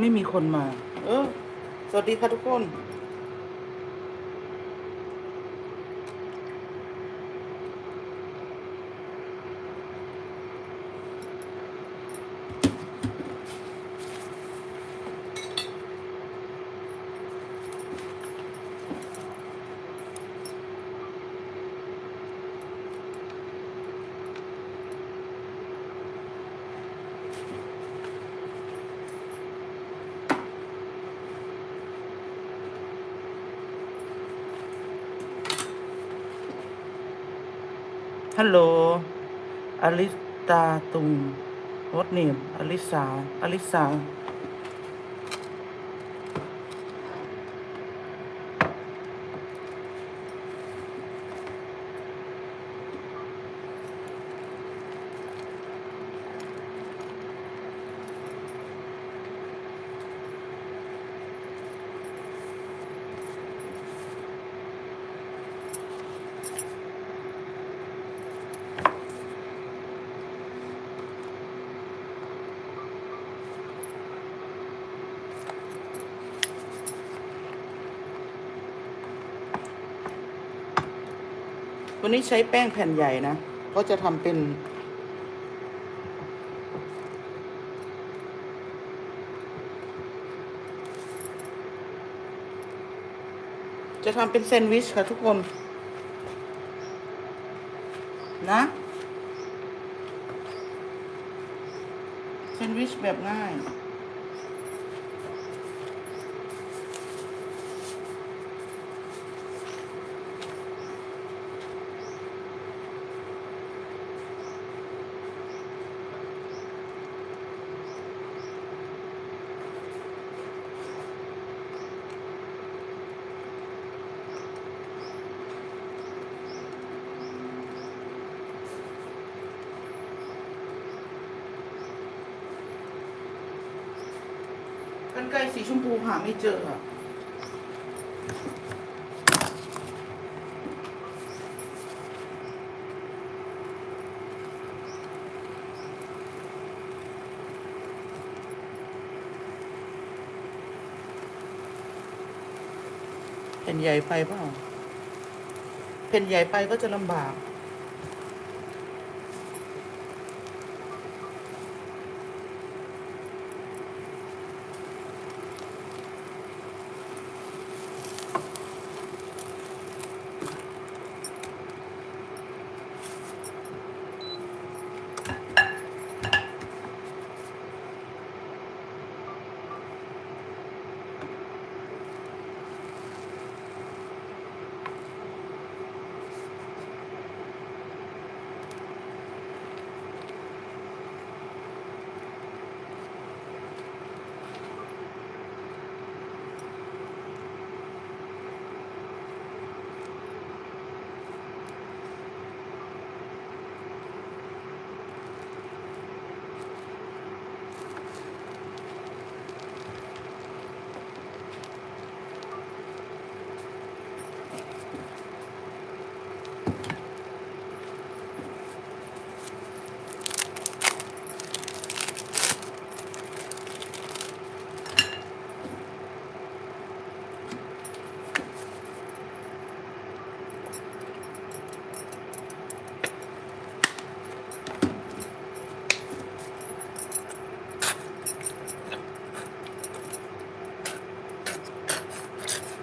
ไม่มีคนมา เออ สวัสดีค่ะทุกคน ฮัลโหล อลิสตาตุงวอดเนมอลิสา อลิสา วันนี้ใช้แป้งแผ่นใหญ่นะ ก็จะทำเป็น จะทำเป็นแซนด์วิชค่ะทุกคน นะแซนด์วิชแบบง่าย กัน กูหาไม่เจออะแผ่นใหญ่ไปเปล่าแผ่นใหญ่ไปก็จะลำบาก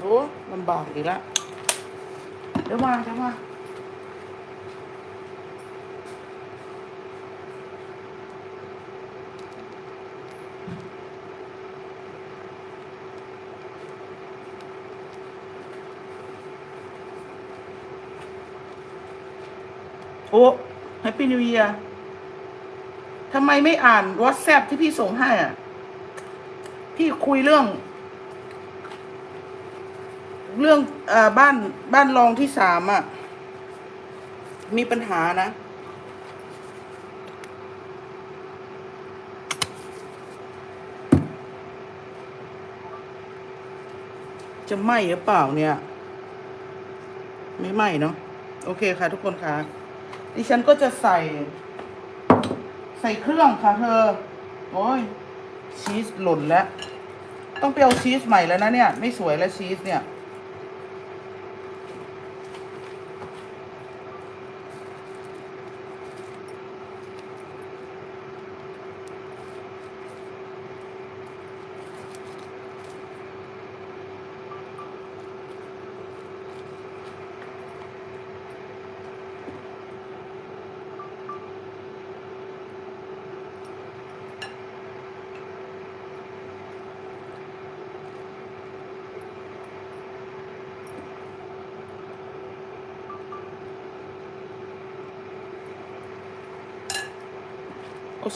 โอ้ลำ บากอีกแล้วเดี๋ยวมาเดี๋ยวมาโอ้แฮปปี้นิว e ย r ทำไมไม่อ่านวอ s แ p ที่พี่ส่งให้อะ พี่คุยเรื่อง เรื่องออบ้านบ้านรองที่สามอะ มีปัญหานะ จะไหมหรือเปล่าเนี่ย ไม่ไหมเนาะโอเคค่ะ ทุกคนค่ะ ดิฉันก็จะใส่ ใส่เครื่องค่ะเธอ โอ้ยชีสหล่นแล้ว ต้องไปเอาชีสใหม่แล้วนะเนี่ย ไม่สวยแล้วชีสเนี่ย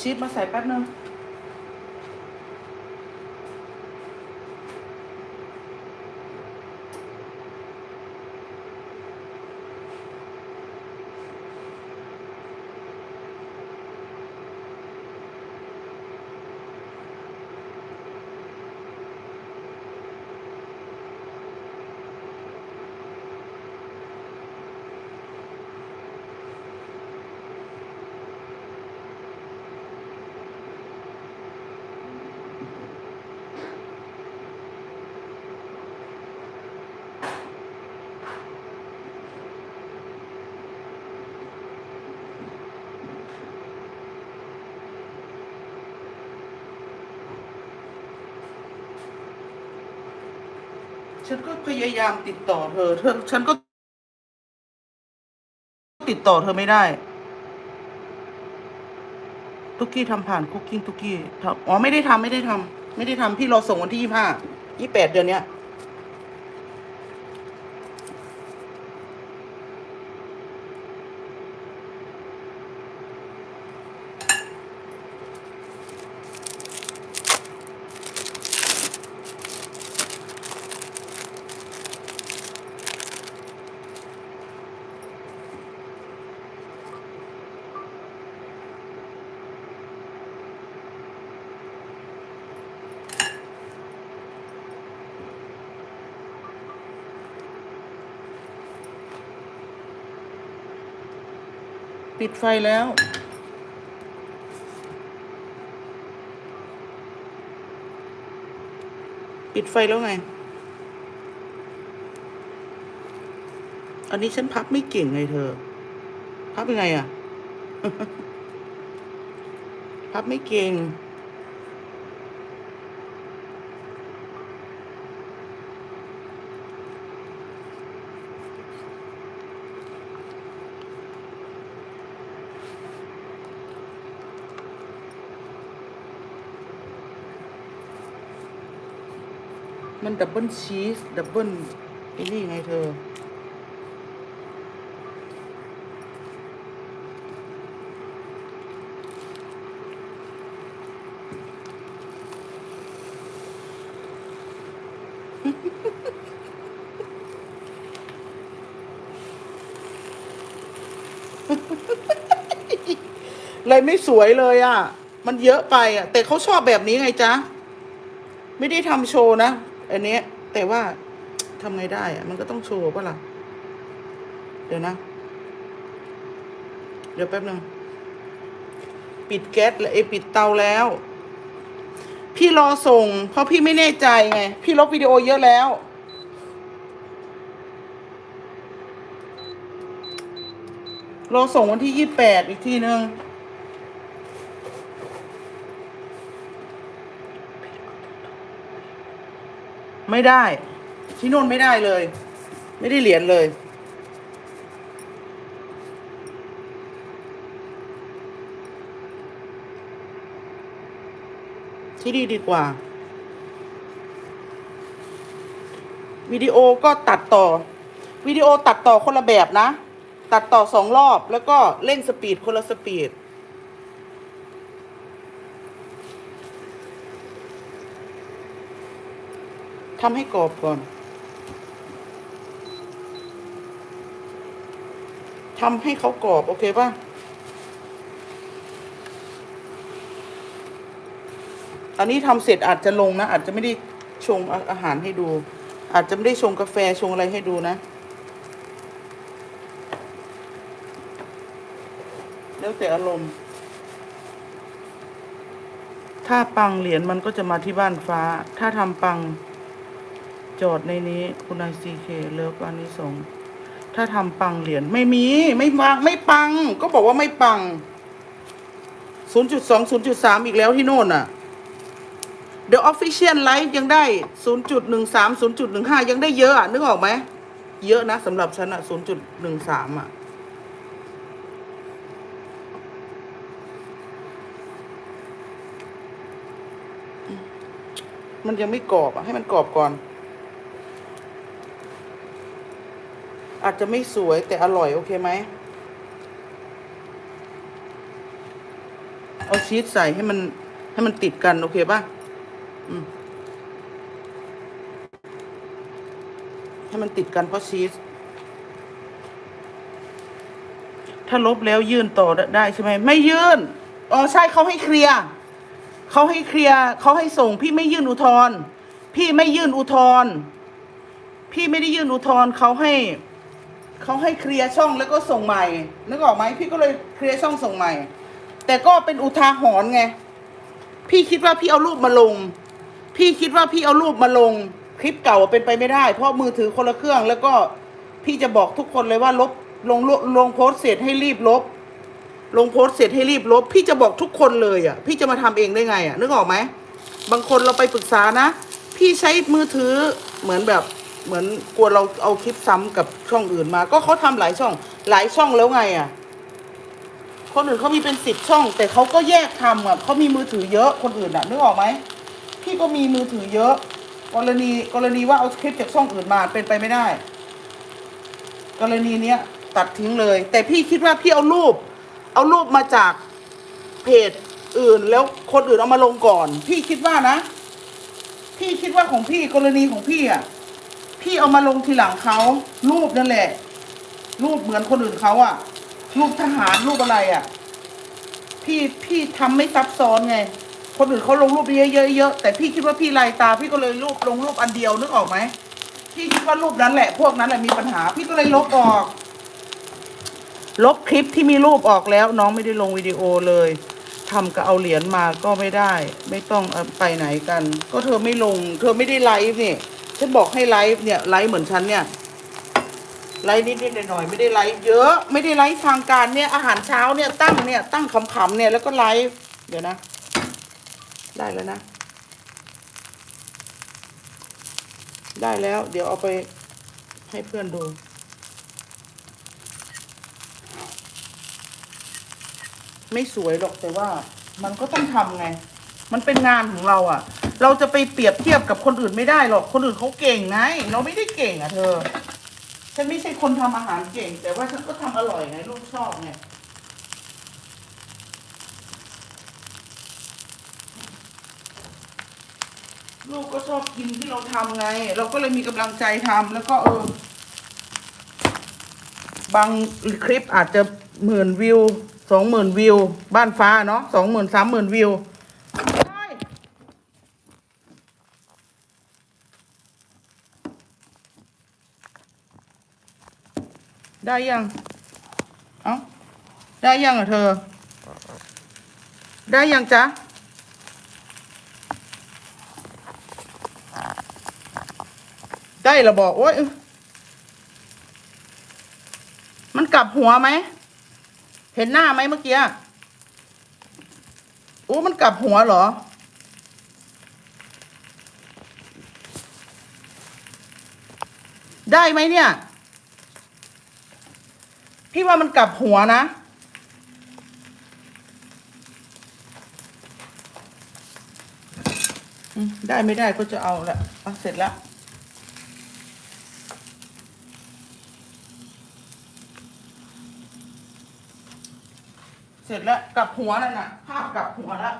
ชีสมาใส่แป๊บนึง ฉันก็พยายามติดต่อเธอ เธอ ฉันก็ ติดต่อเธอไม่ได้ตุกกี้ทำผ่านคุกกิ้งตุกกี้อ๋อ ไม่ได้ทำไม่ได้ทำไม่ได้ทำพี่รอส่งวันที่ยี่ห้ายี่แปดเดือนเนี้ย ปิดไฟแล้ว ปิดไฟแล้วไง อันนี้ฉันพับไม่เก่งไงเธอ พับยังไงอะพับไม่เก่ง มันดับเบิลชีสดับเบิลไอ้นี่ไงเธอ เลยไม่สวยเลยอะ มันเยอะไปอะ แต่เขาชอบแบบนี้ไงจ๊ะ ไม่ได้ทำโชว์นะ อันเนี้ย แต่ว่าทำไงได้อะมันก็ต้องโชว์ปะล่ะ เดี๋ยวนะ เดี๋ยวแป๊บนึงปิดแก๊สแล้วเอปิดเตาแล้ว พี่รอส่ง เพราะพี่ไม่แน่ใจไง พี่ลบวิดีโอเยอะแล้วรอส่งวันที่ยี่แปดอีกทีนึง ไม่ได้ ที่โน่นไม่ได้เลย ไม่ได้เหรียญเลย ที่นี่ดีกว่า วิดีโอก็ตัดต่อ วิดีโอตัดต่อคนละแบบนะ ตัดต่อสองรอบแล้วก็เร่งสปีดคนละสปีด ทำให้กรอบก่อนทำให้เขากรอบ โอเคป่ะอันนี้ทำเสร็จอาจจะลงนะ อาจจะไม่ได้ชงอาอาหารให้ดู อาจจะไม่ได้ชงกาแฟชงอะไรให้ดูนะแล้วแต่อารมณ์ ถ้าปังเหรียญมันก็จะมาที่บ้านฟ้า ถ้าทำปัง จอดในนี้ คุณนายซีเคเลิฟอันนี้สงถ้าทำปังเหรียญไม่มีไม่ปังไม่ปัง ก็บอกว่าไม่ปังศูนย์จุดสองศูนย์จุดสามอีกแล้วที่โน่นอะ The Official Life ยังได้ศูนย์จุดหนึ่งสามศูนย์จุดหนึ่งห้ายังได้เยอะอะ นึกออกไหม เยอะนะสำหรับฉันอะศูนย์จุดหนึ่งสามอะมันยังไม่กรอบอะ ให้มันกรอบก่อน อาจจะไม่สวยแต่อร่อยโอเคไหม เอาชีสใส่ให้มันให้มันติดกัน โอเคป่ะให้มันติดกันเพราะชีส ถ้าลบแล้วยื่นต่อได้ใช่ไหม ไม่ยื่น อ๋อใช่เขาให้เคลียร์เขาให้เคลียร์เขาให้ส่ง พี่ไม่ยื่นอุทธรณ์พี่ไม่ยื่นอุทธรณ์พี่ไม่ได้ยื่นอุทธรณ์เขาให้ เขาให้เคลียร์ช่องแล้วก็ส่งใหม่นึกออกไหมพี่ก็เลยเคลียร์ช่องส่งใหม่ แต่ก็เป็นอุทาหรณ์ไง พี่คิดว่าพี่เอารูปมาลง พี่คิดว่าพี่เอารูปมาลง คลิปเก่าเป็นไปไม่ได้ เพราะมือถือคนละเครื่อง แล้วก็พี่จะบอกทุกคนเลยว่าลบลงลงโพสเสร็จให้รีบลบ ลงโพสเสร็จให้รีบลบ พี่จะบอกทุกคนเลยอะ พี่จะมาทำเองได้ไงอะนึกออกไหมบางคนเราไปปรึกษานะ พี่ใช้มือถือเหมือนแบบ เหมือนกลัวเราเอาคลิปซ้ำกับช่องอื่นมา ก็เขาทำหลายช่อง หลายช่องแล้วไงอะ คนอื่นเขามีเป็นสิบช่อง แต่เขาก็แยกทำอะเขามีมือถือเยอะคนอื่นอะนึกออกไหมพี่ก็มีมือถือเยอะ กรณีกรณีว่าเอาคลิปจากช่องอื่นมาเป็นไปไม่ได้ กรณีเนี้ยตัดทิ้งเลย แต่พี่คิดว่าพี่เอารูป เอารูปมาจากเพจอื่นแล้วคนอื่นเอามาลงก่อน พี่คิดว่านะ พี่คิดว่าของพี่กรณีของพี่อะ พี่เอามาลงทีหลังเขารูปนั่นแหละ รูปเหมือนคนอื่นเขาอะรูปทหารรูปอะไรอะพี่พี่ทำไม่ซับซ้อนไง คนอื่นเขาลงรูปเยอะๆเยอะแต่พี่คิดว่าพี่ลายตา พี่ก็เลยรูปลงรูปอันเดียวนึกออกไหมพี่คิดว่ารูปนั้นแหละ พวกนั้นแหละมีปัญหา พี่ก็เลยลบออก ลบคลิปที่มีรูปออกแล้ว น้องไม่ได้ลงวิดีโอเลยทำกับเอาเหรียญมาก็ไม่ได้ ไม่ต้องไปไหนกัน ก็เธอไม่ลง เธอไม่ได้ไลฟ์นี่ ฉันบอกให้ไลฟ์เนี่ยไลฟ์เหมือนฉันเนี่ยไลฟ์นิดๆหน่อยๆไม่ได้ไลฟ์เยอะ ไม่ได้ไลฟ์ทางการเนี่ยอาหารเช้าเนี่ยตั้งเนี่ยตั้งขำๆเนี่ยแล้วก็ไลฟ์เดี๋ยวนะ ได้แล้วนะ ได้แล้ว เดี๋ยวเอาไปให้เพื่อนดูไม่สวยหรอกแต่ว่ามันก็ต้องทำไง มันเป็นงานของเราอะ่ะ เราจะไปเปรียบเทียบกับคนอื่นไม่ได้หรอก คนอื่นเขาเก่งไง เราไม่ได้เก่งอะ่ะเธอ ฉันไม่ใช่คนทำอาหารเก่ง แต่ว่าฉันก็ทำอร่อยไงลูกชอบไงลูกก็ชอบกินที่เราทำไง เราก็เลยมีกำลังใจทำแล้วก็เออ บางคลิปอาจจะหมื่นวิวสองหมื่นวิว บ้านฟ้าเนาะสองหมื่นสามหมื่นวิวได้ ได้ยัง เอ้า ได้ยังอะเธอ ได้ยังจ๊ะ ได้ระบอก โอ้ย มันกลับหัวไหม เห็นหน้าไหมเมื่อกี้โอ้มันกลับหัวเหรอได้ไหมเนี่ย พี่ว่ามันกลับหัวนะ ได้ไม่ได้ก็จะเอาละอะเสร็จแล้วเสร็จแล้วกลับหัวนั่นน่ะภาพกลับหัวแล้ว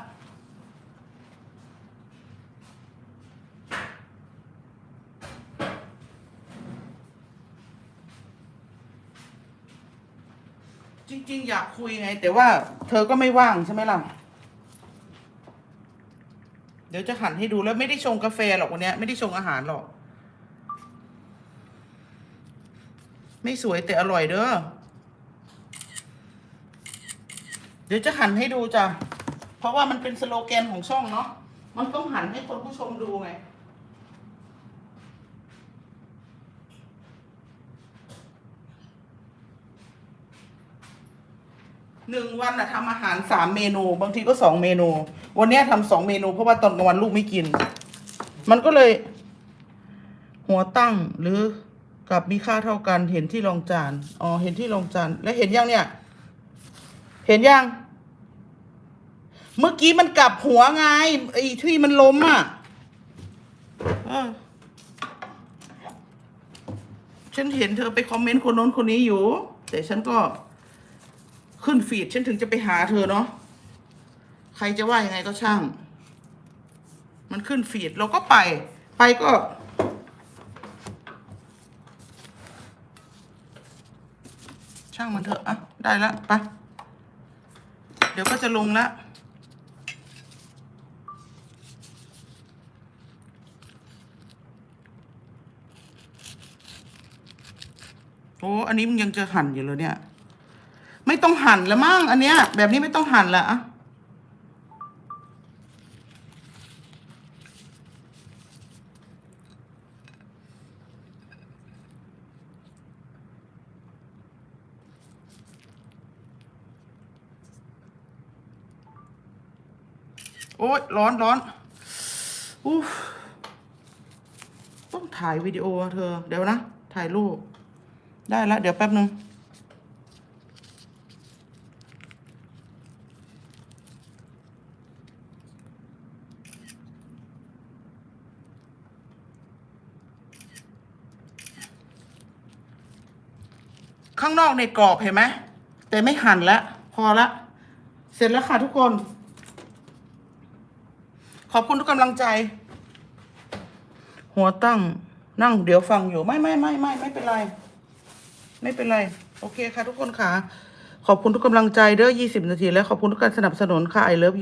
จริง ๆ อยากคุยไง แต่ว่าเธอก็ไม่ว่างใช่ไหมล่ะ เดี๋ยวจะหันให้ดูแล้วไม่ได้ชงกาแฟหรอกวันนี้ไม่ได้ชงอาหารหรอก ไม่สวยแต่อร่อยเด้อ เดี๋ยวจะหันให้ดูจ้ะ เพราะว่ามันเป็นสโลแกนของช่องเนาะ มันต้องหันให้คนผู้ชมดูไง หนึ่งวันอะทำอาหารสามเมนู บางทีก็สองเมนู วันเนี้ยทำสองเมนู เพราะว่าตอนกลางวันลูกไม่กิน มันก็เลย หัวตั้งหรือกับมีค่าเท่ากันเห็นที่รองจาน อ๋อ เห็นที่รองจาน และเห็นยังเนี่ย เห็นยัง เมื่อกี้มันกลับหัวไงไอ้ที่มันล้มอะเออฉันเห็นเธอไปคอมเมนต์คนโน้นคนนี้อยู่ แต่ฉันก็ ขึ้นฟีดฉันถึงจะไปหาเธอเนาะใครจะว่ายังไงก็ช่าง มันขึ้นฟีดเราก็ไป ไปก็ ช่างมันเถอะอะได้ละไปเดี๋ยวก็จะลงละโอ้ อันนี้มึงยังจะหั่นอยู่เลยเนี่ย ไม่ต้องหั่นแล้วมั้งอันเนี้ย แบบนี้ไม่ต้องหั่นละโอ้ยร้อนร้อนอู้ต้องถ่ายวิดีโอเธอ เดี๋ยวนะ ถ่ายรูป ได้และเดี๋ยวแป๊บนึงางนอกในกรอบเห็นไหมแต่ไม่หั่นแล้วพอละ เสร็จแล้วค่ะทุกคน ขอบคุณทุกกำลังใจ หัวตั้งนั่งเดี๋ยวฟังอยู่ไม่ไม่ไม่ไม่ไม่เป็นไร ไม่เป็นไร โอเคค่ะทุกคนค่ะ ขอบคุณทุกกำลังใจเด้อยี่สิบนาทีแล้ว ขอบคุณทุกการสนับสนุนค่ะไอเลิฟ